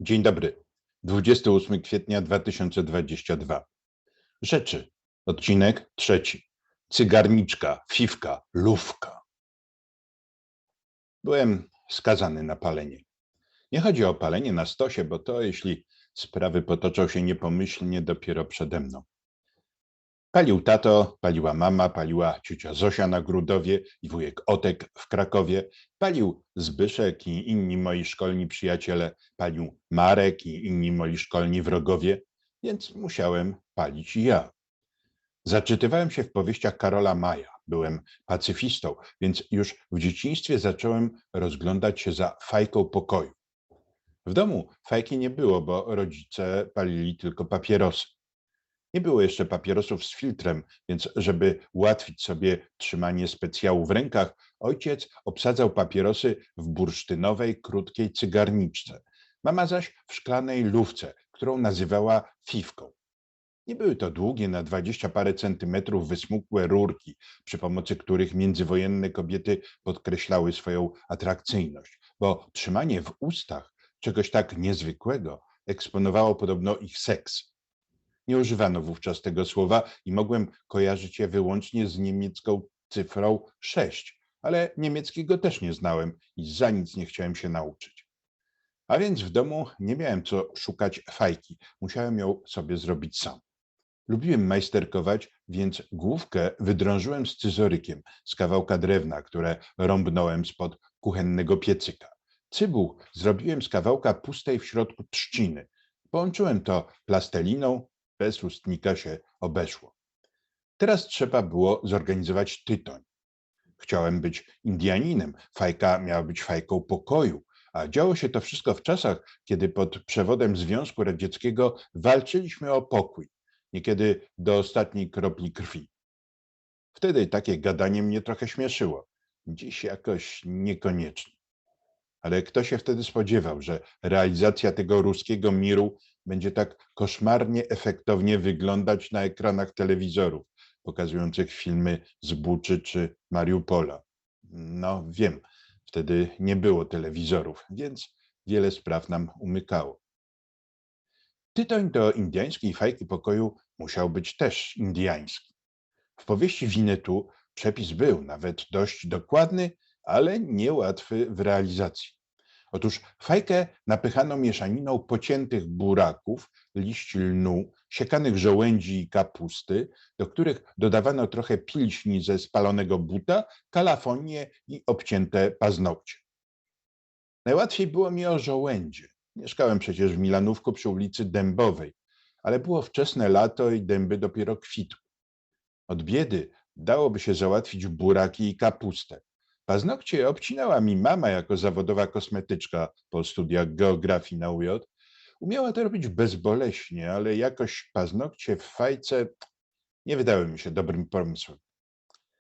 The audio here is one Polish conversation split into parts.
Dzień dobry. 28 kwietnia 2022. Rzeczy. Odcinek trzeci. Cygarniczka, fiwka, lówka. Byłem skazany na palenie. Nie chodzi o palenie na stosie, bo to, jeśli sprawy potoczą się niepomyślnie, dopiero przede mną. Palił tato, paliła mama, paliła ciocia Zosia na Grudowie i wujek Otek w Krakowie, palił Zbyszek i inni moi szkolni przyjaciele, palił Marek i inni moi szkolni wrogowie, więc musiałem palić i ja. Zaczytywałem się w powieściach Karola Maja, byłem pacyfistą, więc już w dzieciństwie zacząłem rozglądać się za fajką pokoju. W domu fajki nie było, bo rodzice palili tylko papierosy. Nie było jeszcze papierosów z filtrem, więc żeby ułatwić sobie trzymanie specjału w rękach, ojciec obsadzał papierosy w bursztynowej, krótkiej cygarniczce, mama zaś w szklanej lufce, którą nazywała fiwką. Nie były to długie, na dwadzieścia parę centymetrów wysmukłe rurki, przy pomocy których międzywojenne kobiety podkreślały swoją atrakcyjność, bo trzymanie w ustach czegoś tak niezwykłego eksponowało podobno ich seks. Nie używano wówczas tego słowa i mogłem kojarzyć je wyłącznie z niemiecką cyfrą 6, ale niemieckiego też nie znałem i za nic nie chciałem się nauczyć. A więc w domu nie miałem co szukać fajki, musiałem ją sobie zrobić sam. Lubiłem majsterkować, więc główkę wydrążyłem scyzorykiem z kawałka drewna, które rąbnąłem spod kuchennego piecyka. Cybuł zrobiłem z kawałka pustej w środku trzciny. Połączyłem to plastelliną, bez ustnika się obeszło. Teraz trzeba było zorganizować tytoń. Chciałem być Indianinem, fajka miała być fajką pokoju, a działo się to wszystko w czasach, kiedy pod przewodem Związku Radzieckiego walczyliśmy o pokój, niekiedy do ostatniej kropli krwi. Wtedy takie gadanie mnie trochę śmieszyło, dziś jakoś niekoniecznie. Ale kto się wtedy spodziewał, że realizacja tego ruskiego miru będzie tak koszmarnie efektownie wyglądać na ekranach telewizorów pokazujących filmy z Buczy czy Mariupola. No wiem, wtedy nie było telewizorów, więc wiele spraw nam umykało. Tytoń do indiańskiej fajki pokoju musiał być też indiański. W powieści Winetu przepis był nawet dość dokładny, ale niełatwy w realizacji. Otóż fajkę napychano mieszaniną pociętych buraków, liści lnu, siekanych żołędzi i kapusty, do których dodawano trochę pilśni ze spalonego buta, kalafonię i obcięte paznokcie. Najłatwiej było mi o żołędzie. Mieszkałem przecież w Milanówku przy ulicy Dębowej, ale było wczesne lato i dęby dopiero kwitły. Od biedy dałoby się załatwić buraki i kapustę. Paznokcie obcinała mi mama jako zawodowa kosmetyczka po studiach geografii na UJ. Umiała to robić bezboleśnie, ale jakoś paznokcie w fajce nie wydały mi się dobrym pomysłem.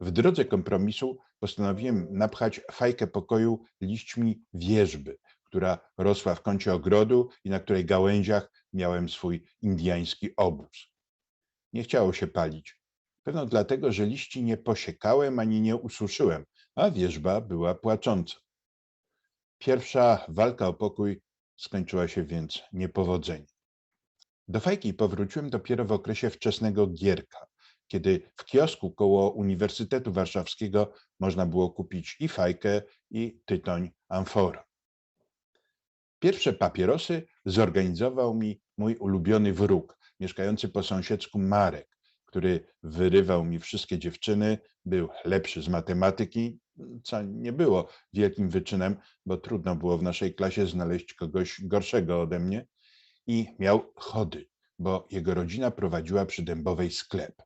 W drodze kompromisu postanowiłem napchać fajkę pokoju liśćmi wierzby, która rosła w kącie ogrodu i na której gałęziach miałem swój indiański obóz. Nie chciało się palić. Pewno dlatego, że liści nie posiekałem ani nie ususzyłem, a wierzba była płacząca. Pierwsza walka o pokój skończyła się więc niepowodzeniem. Do fajki powróciłem dopiero w okresie wczesnego gierka, kiedy w kiosku koło Uniwersytetu Warszawskiego można było kupić i fajkę, i tytoń amfora. Pierwsze papierosy zorganizował mi mój ulubiony wróg, mieszkający po sąsiedzku Marek, który wyrywał mi wszystkie dziewczyny, był lepszy z matematyki, co nie było wielkim wyczynem, bo trudno było w naszej klasie znaleźć kogoś gorszego ode mnie, i miał chody, bo jego rodzina prowadziła przy Dębowej sklep.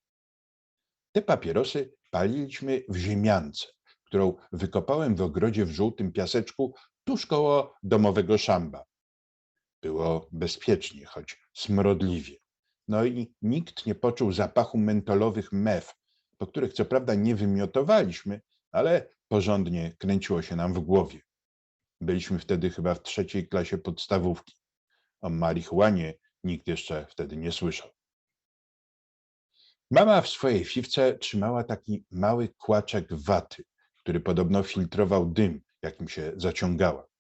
Te papierosy paliliśmy w ziemiance, którą wykopałem w ogrodzie w żółtym piaseczku tuż koło domowego szamba. Było bezpiecznie, choć smrodliwie. No i nikt nie poczuł zapachu mentolowych mew, po których co prawda nie wymiotowaliśmy, ale porządnie kręciło się nam w głowie. Byliśmy wtedy chyba w trzeciej klasie podstawówki. O marihuanie nikt jeszcze wtedy nie słyszał. Mama w swojej fiwce trzymała taki mały kłaczek waty, który podobno filtrował dym, jakim się zaciągała.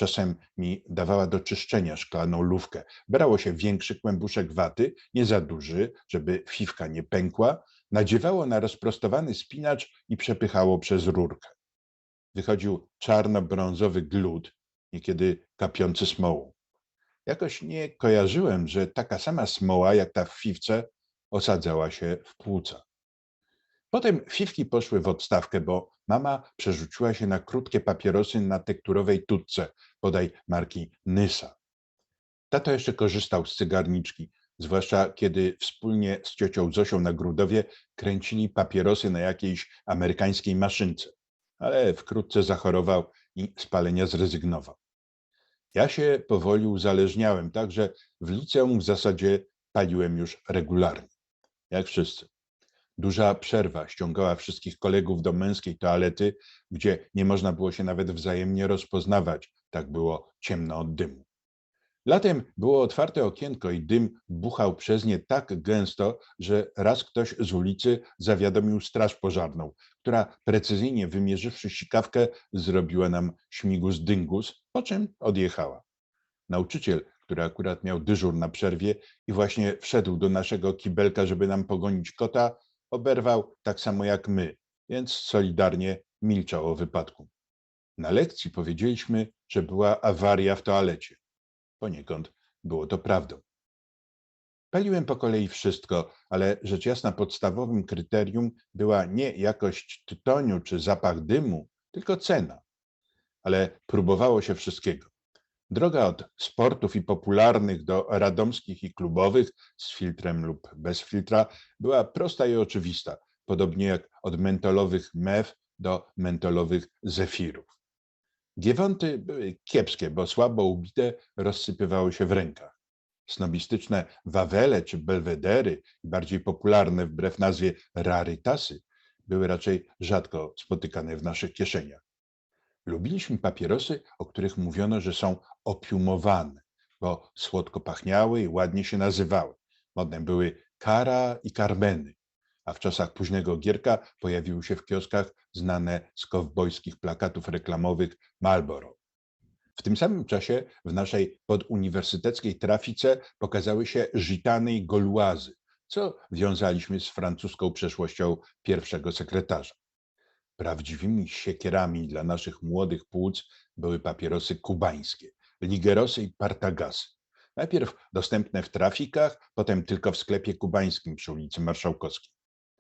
Czasem mi dawała do czyszczenia szklaną lówkę. Brało się większy kłębuszek waty, nie za duży, żeby fiwka nie pękła, nadziewało na rozprostowany spinacz i przepychało przez rurkę. Wychodził czarno-brązowy glut, niekiedy kapiący smołą. Jakoś nie kojarzyłem, że taka sama smoła jak ta w fiwce osadzała się w płuca. Potem fiwki poszły w odstawkę, bo mama przerzuciła się na krótkie papierosy na tekturowej tutce, podaj marki Nysa. Tato jeszcze korzystał z cygarniczki, zwłaszcza kiedy wspólnie z ciocią Zosią na Grudowie kręcili papierosy na jakiejś amerykańskiej maszynce, ale wkrótce zachorował i z palenia zrezygnował. Ja się powoli uzależniałem, także w liceum w zasadzie paliłem już regularnie, jak wszyscy. Duża przerwa ściągała wszystkich kolegów do męskiej toalety, gdzie nie można było się nawet wzajemnie rozpoznawać, tak było ciemno od dymu. Latem było otwarte okienko i dym buchał przez nie tak gęsto, że raz ktoś z ulicy zawiadomił straż pożarną, która precyzyjnie wymierzywszy sikawkę, zrobiła nam śmigus dyngus, po czym odjechała. Nauczyciel, który akurat miał dyżur na przerwie i właśnie wszedł do naszego kibelka, żeby nam pogonić kota, oberwał tak samo jak my, więc solidarnie milczał o wypadku. Na lekcji powiedzieliśmy, że była awaria w toalecie. Poniekąd było to prawdą. Paliłem po kolei wszystko, ale rzecz jasna podstawowym kryterium była nie jakość tytoniu czy zapach dymu, tylko cena. Ale próbowało się wszystkiego. Droga od sportów i popularnych do radomskich i klubowych z filtrem lub bez filtra była prosta i oczywista, podobnie jak od mentolowych mew do mentolowych zefirów. Giewonty były kiepskie, bo słabo ubite rozsypywały się w rękach. Snobistyczne wawele czy belwedery, bardziej popularne wbrew nazwie rarytasy, były raczej rzadko spotykane w naszych kieszeniach. Lubiliśmy papierosy, o których mówiono, że są opiumowane, bo słodko pachniały i ładnie się nazywały. Modne były kara i karmeny, a w czasach późnego Gierka pojawiły się w kioskach znane z kowbojskich plakatów reklamowych Marlboro. W tym samym czasie w naszej poduniwersyteckiej trafice pokazały się żitany i goluazy, co wiązaliśmy z francuską przeszłością pierwszego sekretarza. Prawdziwymi siekierami dla naszych młodych płuc były papierosy kubańskie, ligerosy i partagasy. Najpierw dostępne w trafikach, potem tylko w sklepie kubańskim przy ulicy Marszałkowskiej.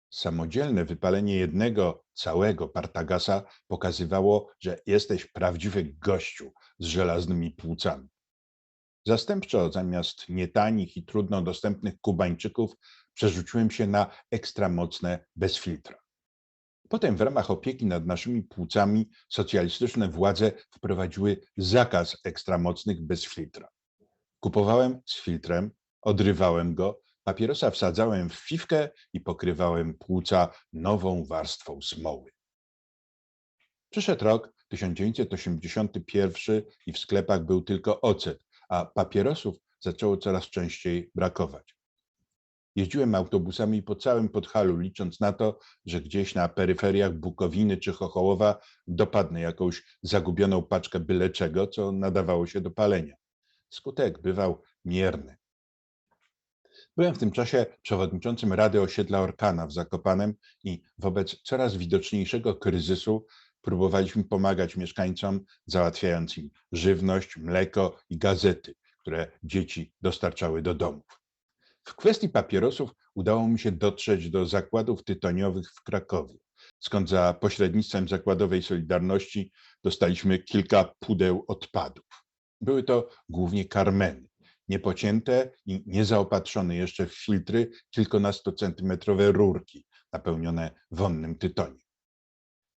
Samodzielne wypalenie jednego całego partagasa pokazywało, że jesteś prawdziwy gościu z żelaznymi płucami. Zastępczo zamiast nietanich i trudno dostępnych kubańczyków przerzuciłem się na ekstramocne bez filtra. Potem w ramach opieki nad naszymi płucami socjalistyczne władze wprowadziły zakaz ekstramocnych bez filtra. Kupowałem z filtrem, odrywałem go, papierosa wsadzałem w fiwkę i pokrywałem płuca nową warstwą smoły. Przyszedł rok 1981 i w sklepach był tylko ocet, a papierosów zaczęło coraz częściej brakować. Jeździłem autobusami po całym Podhalu, licząc na to, że gdzieś na peryferiach Bukowiny czy Chochołowa dopadnę jakąś zagubioną paczkę byle czego, co nadawało się do palenia. Skutek bywał mierny. Byłem w tym czasie przewodniczącym Rady Osiedla Orkana w Zakopanem i wobec coraz widoczniejszego kryzysu próbowaliśmy pomagać mieszkańcom, załatwiając im żywność, mleko i gazety, które dzieci dostarczały do domów. W kwestii papierosów udało mi się dotrzeć do zakładów tytoniowych w Krakowie, skąd za pośrednictwem zakładowej Solidarności dostaliśmy kilka pudeł odpadów. Były to głównie karmeny, niepocięte i niezaopatrzone jeszcze w filtry kilkunastocentymetrowe rurki napełnione wonnym tytoniem.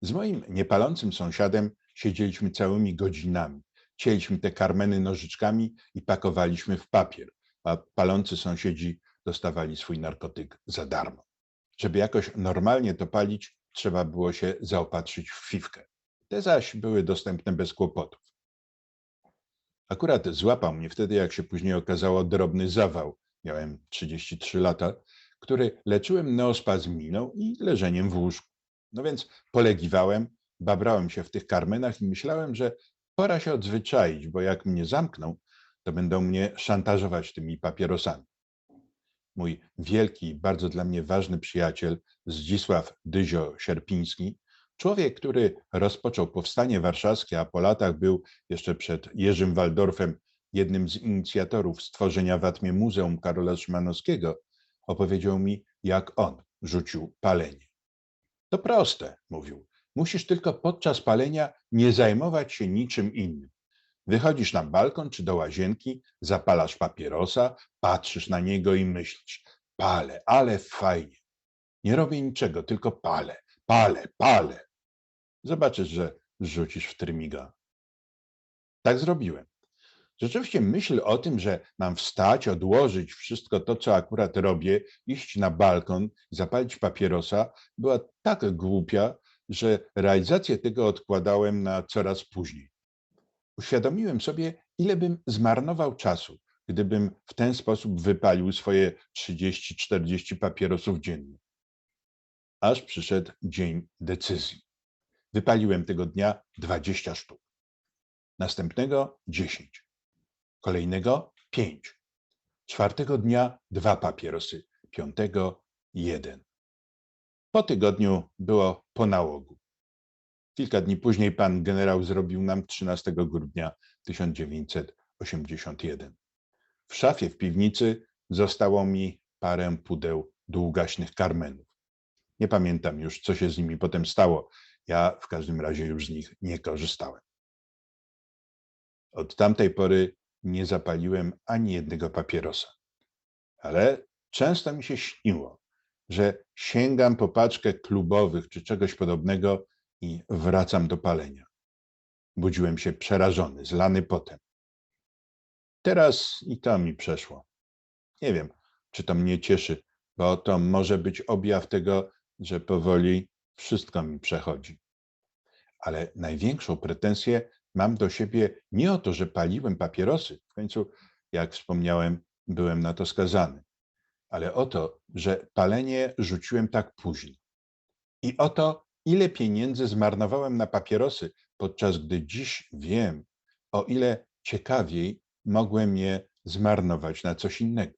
Z moim niepalącym sąsiadem siedzieliśmy całymi godzinami. Cięliśmy te karmeny nożyczkami i pakowaliśmy w papier, a palący sąsiedzi dostawali swój narkotyk za darmo. Żeby jakoś normalnie to palić, trzeba było się zaopatrzyć w fiwkę. Te zaś były dostępne bez kłopotów. Akurat złapał mnie wtedy, jak się później okazało, drobny zawał. Miałem 33 lata, który leczyłem neospazminą i leżeniem w łóżku. No więc polegiwałem, babrałem się w tych karmenach i myślałem, że pora się odzwyczaić, bo jak mnie zamkną, to będą mnie szantażować tymi papierosami. Mój wielki, bardzo dla mnie ważny przyjaciel Zdzisław Dyzio-Sierpiński, człowiek, który rozpoczął powstanie warszawskie, a po latach był jeszcze przed Jerzym Waldorfem jednym z inicjatorów stworzenia w Atmie Muzeum Karola Szymanowskiego, opowiedział mi, jak on rzucił palenie. To proste, mówił. Musisz tylko podczas palenia nie zajmować się niczym innym. Wychodzisz na balkon czy do łazienki, zapalasz papierosa, patrzysz na niego i myślisz: palę, ale fajnie. Nie robię niczego, tylko palę, palę, palę. Zobaczysz, że rzucisz w trymiga. Tak zrobiłem. Rzeczywiście myśl o tym, że mam wstać, odłożyć wszystko to, co akurat robię, iść na balkon zapalić papierosa, była tak głupia, że realizację tego odkładałem na coraz później. Uświadomiłem sobie, ile bym zmarnował czasu, gdybym w ten sposób wypalił swoje 30-40 papierosów dziennie. Aż przyszedł dzień decyzji. Wypaliłem tego dnia 20 sztuk. Następnego 10 kolejnego pięć. Czwartego dnia dwa papierosy, piątego jeden. Po tygodniu było po nałogu. Kilka dni później pan generał zrobił nam 13 grudnia 1981. W szafie w piwnicy zostało mi parę pudeł długaśnych karmenów. Nie pamiętam już, co się z nimi potem stało. Ja w każdym razie już z nich nie korzystałem. Od tamtej pory nie zapaliłem ani jednego papierosa. Ale często mi się śniło, że sięgam po paczkę klubowych czy czegoś podobnego i wracam do palenia. Budziłem się przerażony, zlany potem. Teraz i to mi przeszło. Nie wiem, czy to mnie cieszy, bo to może być objaw tego, że powoli wszystko mi przechodzi. Ale największą pretensję mam do siebie nie o to, że paliłem papierosy, w końcu, jak wspomniałem, byłem na to skazany, ale o to, że palenie rzuciłem tak późno. I o to, ile pieniędzy zmarnowałem na papierosy, podczas gdy dziś wiem, o ile ciekawiej mogłem je zmarnować na coś innego.